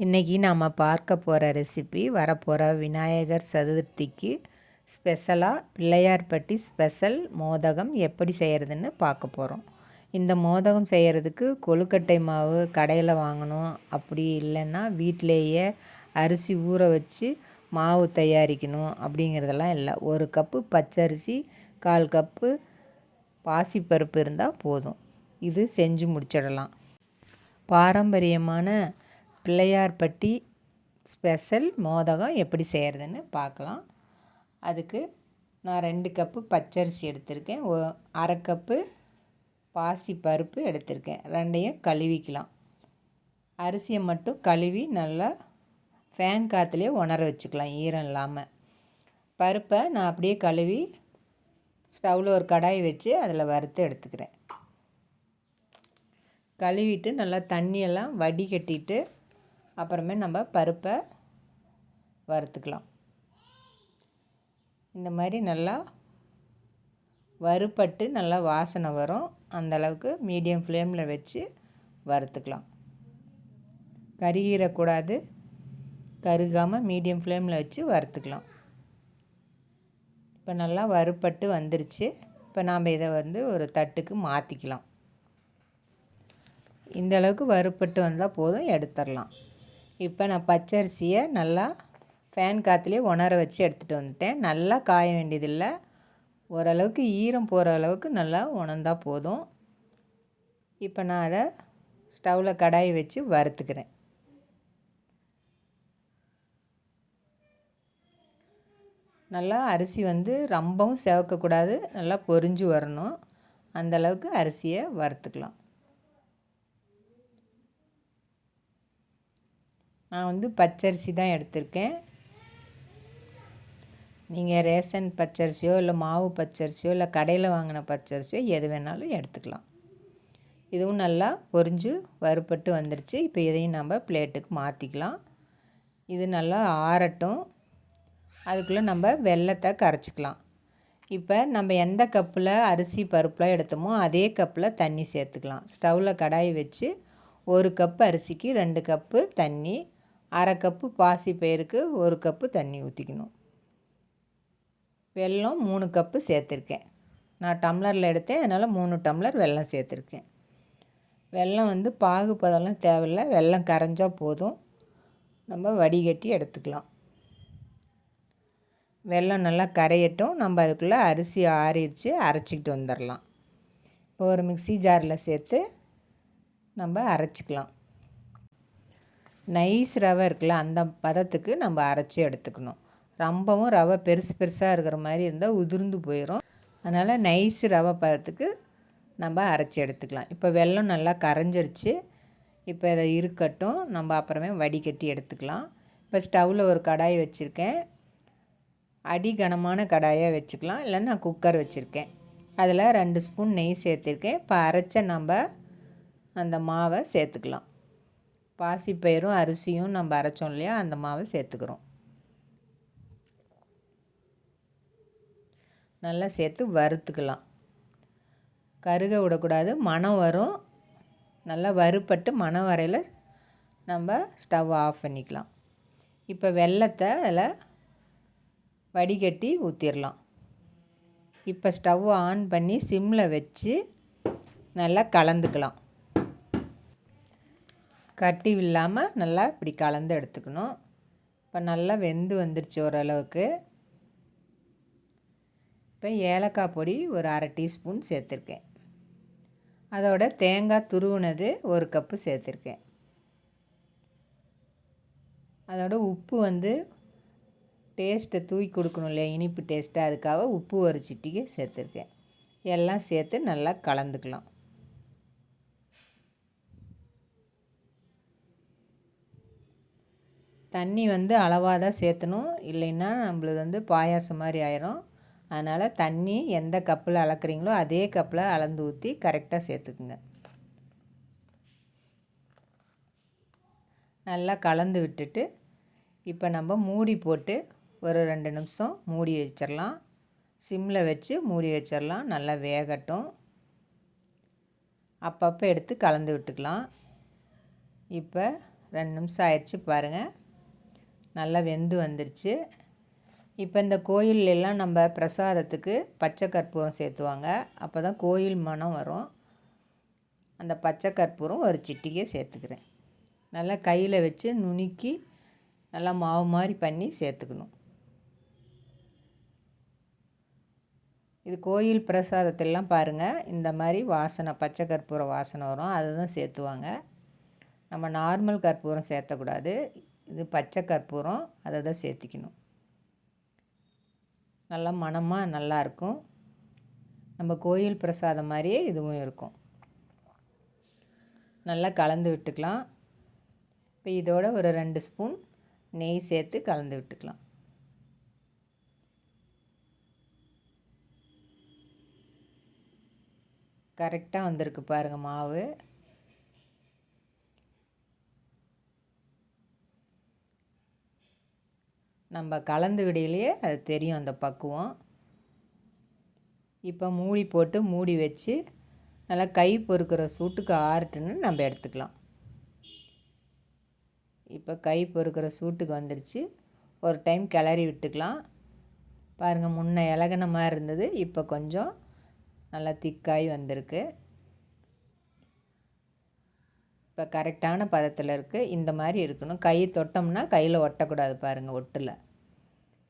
இன்றைக்கி நாம் பார்க்க போகிற ரெசிபி வரப்போகிற விநாயகர் சதுர்த்திக்கு ஸ்பெஷலாக பிள்ளையார்பட்டி ஸ்பெஷல் மோதகம் எப்படி செய்கிறதுன்னு பார்க்க போகிறோம் இந்த மோதகம் செய்கிறதுக்கு கொழுக்கட்டை மாவு கடையில் வாங்கணும். அப்படி இல்லைன்னா வீட்டிலேயே அரிசி ஊற வச்சு மாவு தயாரிக்கணும் அப்படிங்கிறதெல்லாம் இல்லை. ஒரு கப்பு பச்சரிசி கால் கப்பு பாசிப்பருப்பு இருந்தால் போதும். இது செஞ்சு முடிச்சிடலாம். பாரம்பரியமான பிள்ளையார்பட்டி ஸ்பெஷல் மோதகம் எப்படி செய்கிறதுன்னு பார்க்கலாம். அதுக்கு நான் ரெண்டு கப்பு பச்சரிசி எடுத்திருக்கேன். ஒ அரை கப்பு பாசி பருப்பு எடுத்திருக்கேன். ரெண்டையும் கழுவிக்கலாம். அரிசியை மட்டும் கழுவி நல்லா ஃபேன் காற்றுலேயே உணர வச்சுக்கலாம். ஈரம் இல்லாமல் பருப்பை நான் அப்படியே கழுவி ஸ்டவ்வில் ஒரு கடாய் வச்சு அதில் வறுத்து எடுத்துக்கிறேன். கழுவிட்டு நல்லா தண்ணியெல்லாம் வடிகட்டிட்டு அப்புறமே நம்ம பருப்பை வறுத்துக்கலாம். இந்த மாதிரி நல்லா வறுப்பட்டு நல்லா வாசனை வரும். அந்தளவுக்கு மீடியம் ஃப்ளேமில் வச்சு வறுத்துக்கலாம். கருகிடக்கூடாது. கருகாமல் மீடியம் ஃப்ளேமில் வச்சு வறுத்துக்கலாம். இப்போ நல்லா வறுப்பட்டு வந்துருச்சு. இப்போ நாம் இதை வந்து ஒரு தட்டுக்கு மாற்றிக்கலாம் இந்த அளவுக்கு வறுப்பட்டு வந்தால் போதும் எடுத்துடலாம். இப்போ நான் பச்சரிசியை நல்லா ஃபேன் காற்றுலேயே உணர வச்சு எடுத்துகிட்டு வந்துட்டேன். நல்லா காய வேண்டியதில்லை. ஓரளவுக்கு ஈரம் போகிற அளவுக்கு நல்லா உணர்ந்தா போதும். இப்போ நான் அதை ஸ்டவ்வில் கடாயை வச்சு வறுத்துக்கிறேன். நல்லா அரிசி வந்து ரொம்பவும் செவக்கக்கூடாது. நல்லா பொரிஞ்சு வரணும். அந்தளவுக்கு அரிசியை வறுத்துக்கலாம். நான் வந்து பச்சரிசி தான் எடுத்திருக்கேன். நீங்கள் ரேஷன் பச்சரிசியோ இல்லை மாவு பச்சரிசியோ இல்லை கடையில் வாங்கின பச்சரிசியோ எது வேணாலும் எடுத்துக்கலாம். இதுவும் நல்லா பொறிஞ்சு வறுப்பட்டு வந்துருச்சு. இப்போ இதையும் நம்ம பிளேட்டுக்கு மாற்றிக்கலாம் இது நல்லா ஆறட்டும். அதுக்குள்ளே நம்ம வெள்ளத்தை கரைச்சிக்கலாம். இப்போ நம்ம எந்த கப்பில் அரிசி பருப்புலாம் எடுத்தோமோ அதே கப்பில் தண்ணி சேர்த்துக்கலாம். ஸ்டவ்வில் கடாய் வச்சு ஒரு கப் அரிசிக்கு ரெண்டு கப்பு தண்ணி அரை கப்பு பாசி பயிருக்கு ஒரு கப்பு தண்ணி ஊற்றிக்கணும் வெல்லம் மூணு கப்பு சேர்த்துருக்கேன். நான் டம்ளரில் எடுத்தேன் அதனால் மூணு டம்ளர் வெல்லம் சேர்த்துருக்கேன். வெல்லம் வந்து பாகுபதெல்லாம் தேவையில்லை வெல்லம் கரைஞ்சால் போதும். நம்ம வடிகட்டி எடுத்துக்கலாம். வெல்லம் நல்லா கரையட்டும் நம்ம அதுக்குள்ளே அரிசி ஆறிடுச்சு அரைச்சிக்கிட்டு வந்துடலாம். இப்போ ஒரு மிக்சி ஜாரில் சேர்த்து நம்ம அரைச்சிக்கலாம். நைஸ் ரவை இருக்குல்ல அந்த பதத்துக்கு நம்ம அரைச்சி எடுத்துக்கணும். ரொம்பவும் ரவை பெருசு பெருசாக இருக்கிற மாதிரி இருந்தால் உதிர்ந்து போயிடும் அதனால் நைஸ் ரவை பதத்துக்கு நம்ம அரைச்சி எடுத்துக்கலாம். இப்போ வெள்ளம் நல்லா கரைஞ்சிருச்சு. இப்போ இதை இருக்கட்டும் நம்ம அப்புறமே வடிகட்டி எடுத்துக்கலாம். இப்போ ஸ்டவ்வில் ஒரு கடாய் வச்சுருக்கேன். அடி கனமான கடாயாக வச்சுக்கலாம். இல்லைன்னா நான் குக்கர் வச்சுருக்கேன். அதில் ரெண்டு ஸ்பூன் நெய் சேர்த்துருக்கேன். இப்போ அரைச்ச நம்ம அந்த மாவை சேர்த்துக்கலாம். பாசிப்பயிரும் அரிசியும் நம்ம அரைச்சோம் இல்லையா? அந்த மாவை சேர்த்துக்கிறோம். நல்லா சேர்த்து வறுத்துக்கலாம். கருக விடக்கூடாது. மனம் வரும். நல்லா வறுப்பட்டு மனம் வரையில் நம்ம ஸ்டவ் ஆஃப் பண்ணிக்கலாம். இப்போ வெள்ளத்தை அதில் வடிகட்டி ஊற்றிடலாம் இப்போ ஸ்டவ் ஆன் பண்ணி சிம்மில் வச்சு நல்லா கலந்துக்கலாம். கட்டி இல்லாமல் நல்லா இப்படி கலந்து எடுத்துக்கணும். இப்போ நல்லா வெந்து வந்துருச்சு ஓரளவுக்கு. இப்போ ஏலக்காய் பொடி ஒரு அரை டீஸ்பூன் சேர்த்துருக்கேன். அதோட தேங்காய் துருவுனது ஒரு கப்பு சேர்த்துருக்கேன். அதோட உப்பு வந்து டேஸ்ட்டை தூக்கி கொடுக்கணும் இல்லையா? இனிப்பு டேஸ்ட்டு அதுக்காக உப்பு ஒரு சிட்டிக்கு சேர்த்துருக்கேன். எல்லாம் சேர்த்து நல்லா கலந்துக்கலாம். தண்ணி வந்து அளவாக தான் சேர்த்தணும். இல்லைன்னா நம்மளுக்கு வந்து பாயாசம் மாதிரி ஆயிரும். அதனால் தண்ணி எந்த கப்பில் அளக்குறீங்களோ அதே கப்பில் அளந்து ஊற்றி கரெக்டாக சேர்த்துக்குங்க. நல்லா கலந்து விட்டுட்டு இப்போ நம்ம மூடி போட்டு ஒரு ரெண்டு நிமிஷம் மூடி வச்சிடலாம் சிம்மில் வச்சு மூடி வச்சிடலாம் நல்லா வேகட்டும். அப்பப்போ எடுத்து கலந்து விட்டுக்கலாம். இப்போ ரெண்டு நிமிஷம் ஆயிடுச்சு பாருங்கள் நல்லா வெந்து வந்துடுச்சு இப்போ இந்த கோயிலெல்லாம் நம்ம பிரசாதத்துக்கு பச்சை கற்பூரம் சேர்த்துவாங்க. அப்போ தான் கோயில் மனம் வரும். அந்த பச்சை கற்பூரம் ஒரு சிட்டிக்கே சேர்த்துக்கிறேன். நல்லா கையில் வச்சு நுணுக்கி நல்லா மாவு மாதிரி பண்ணி சேர்த்துக்கணும். இது கோயில் பிரசாதத்திலாம் பாருங்கள் இந்த மாதிரி வாசனை பச்சை கற்பூர வாசனை வரும். அதுதான் சேர்த்துவாங்க. நம்ம நார்மல் கற்பூரம் சேர்த்தக்கூடாது. இது பச்சை கற்பூரம் அதை தான் சேர்த்திக்கணும். நல்லா மணமாக நல்லாயிருக்கும் நம்ம கோயில் பிரசாதம் மாதிரியே இதுவும் இருக்கும். நல்லா கலந்து விட்டுக்கலாம். இப்போ இதோட ஒரு ரெண்டு ஸ்பூன் நெய் சேர்த்து கலந்து விட்டுக்கலாம். கரெக்டாக வந்திருக்கு பாருங்கள் மாவு. நம்ம கலந்து விடையிலேயே அது தெரியும் அந்த பக்குவம். இப்போ மூடி போட்டு மூடி வச்சு நல்லா கை பொறுக்கிற சூட்டுக்கு ஆறுட்டுன்னு நம்ம எடுத்துக்கலாம். இப்போ கை பொறுக்கிற சூட்டுக்கு வந்துருச்சு. ஒரு டைம் கிளறி விட்டுக்கலாம். பாருங்கள் முன்ன இலகின மாதிரி இருந்தது. இப்போ கொஞ்சம் நல்லா திக்காய் வந்திருக்கு. இப்போ கரெக்டான பதத்தில் இருக்குது இந்த மாதிரி இருக்கணும். கை தொட்டோம்னா கையில் ஒட்டக்கூடாது பாருங்கள் ஒட்டில்.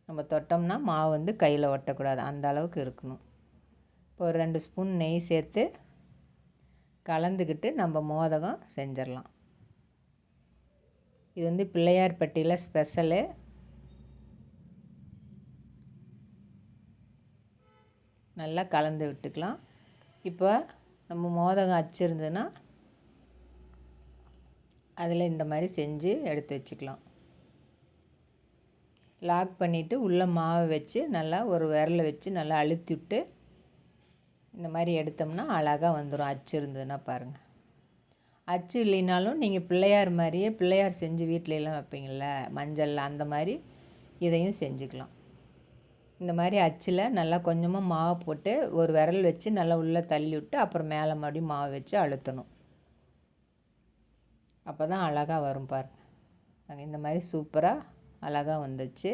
நம்ம தொட்டோம்னா மாவு வந்து கையில் ஒட்டக்கூடாது. அந்த அளவுக்கு இருக்கணும். இப்போ ஒரு ரெண்டு ஸ்பூன் நெய் சேர்த்து கலந்துக்கிட்டு நம்ம மோதகம் செஞ்சிடலாம் இது வந்து பிள்ளையார்பட்டியில் ஸ்பெஷலு. நல்லா கலந்து விட்டுக்கலாம். இப்போ நம்ம மோதகம் அச்சிருந்ததுன்னா அதில் இந்த மாதிரி செஞ்சு எடுத்து வச்சுக்கலாம். லாக் பண்ணிவிட்டு உள்ளே மாவை வச்சு நல்லா ஒரு விரலை வச்சு நல்லா அழுத்தி விட்டு இந்த மாதிரி எடுத்தோம்னா அழகாக வந்துடும் அச்சு இருந்ததுன்னா பாருங்கள் அச்சு இல்லைனாலும் நீங்கள் பிள்ளையார் மாதிரியே பிள்ளையார் செஞ்சு வீட்டிலலாம் வைப்பீங்கள மஞ்சள் அந்த மாதிரி இதையும் செஞ்சுக்கலாம். இந்த மாதிரி அச்சில் நல்லா கொஞ்சமாக மாவு போட்டு ஒரு விரல் வச்சு நல்லா உள்ளே தள்ளி விட்டு அப்புறம் மேலே மறுபடியும் மாவு வச்சு அழுத்தணும். அப்போ தான் அழகாக வரும் பாருங்கள் இந்த மாதிரி சூப்பராக அழகாக வந்துச்சு.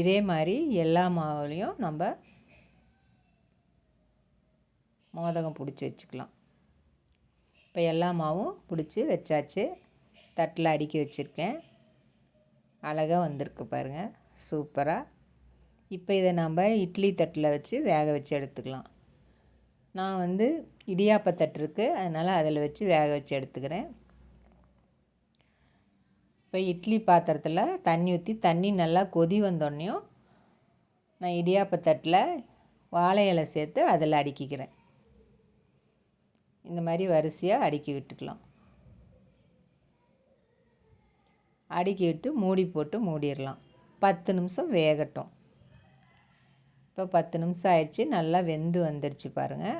இதே மாதிரி எல்லா மாவுலேயும் நம்ம மோதகம் பிடிச்சி வச்சுக்கலாம். இப்போ எல்லா மாவும் பிடிச்சி வச்சாச்சு. தட்டில் அடுக்கி வச்சுருக்கேன். அழகாக வந்திருக்கு பாருங்கள் சூப்பராக இப்போ இதை நம்ம இட்லி தட்டில் வச்சு வேக வச்சு எடுத்துக்கலாம். நான் வந்து இடியாப்பத்தட்டு இருக்குது அதனால் அதில் வச்சு வேக வச்சு எடுத்துக்கிறேன். இப்போ இட்லி பாத்திரத்தில் தண்ணி ஊற்றி தண்ணி நல்லா கொதி வந்தோடனையும் நான் இடியாப்பத்தட்டில் வாழை இலை சேர்த்து அதில் அடுக்கிக்கிறேன். இந்த மாதிரி வரிசையாக அடுக்கி விட்டுக்கலாம். அடுக்கி விட்டு மூடி போட்டு மூடிடலாம். பத்து நிமிஷம் வேகட்டும். இப்போ பத்து நிமிஷம் ஆயிடுச்சு நல்லா வெந்து வந்துருச்சு பாருங்கள்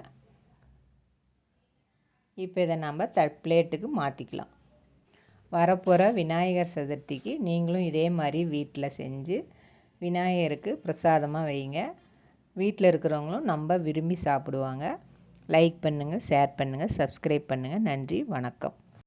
இப்போ இதை நம்ம த பிளேட்டுக்கு மாற்றிக்கலாம் வரப்போகிற விநாயகர் சதுர்த்திக்கு நீங்களும் இதே மாதிரி வீட்டில் செஞ்சு விநாயகருக்கு பிரசாதமாக வைங்க. வீட்டில் இருக்கிறவங்களும் நம்ம விரும்பி சாப்பிடுவாங்க. லைக் பண்ணுங்கள் ஷேர் பண்ணுங்கள் சப்ஸ்கிரைப் பண்ணுங்கள் நன்றி வணக்கம்.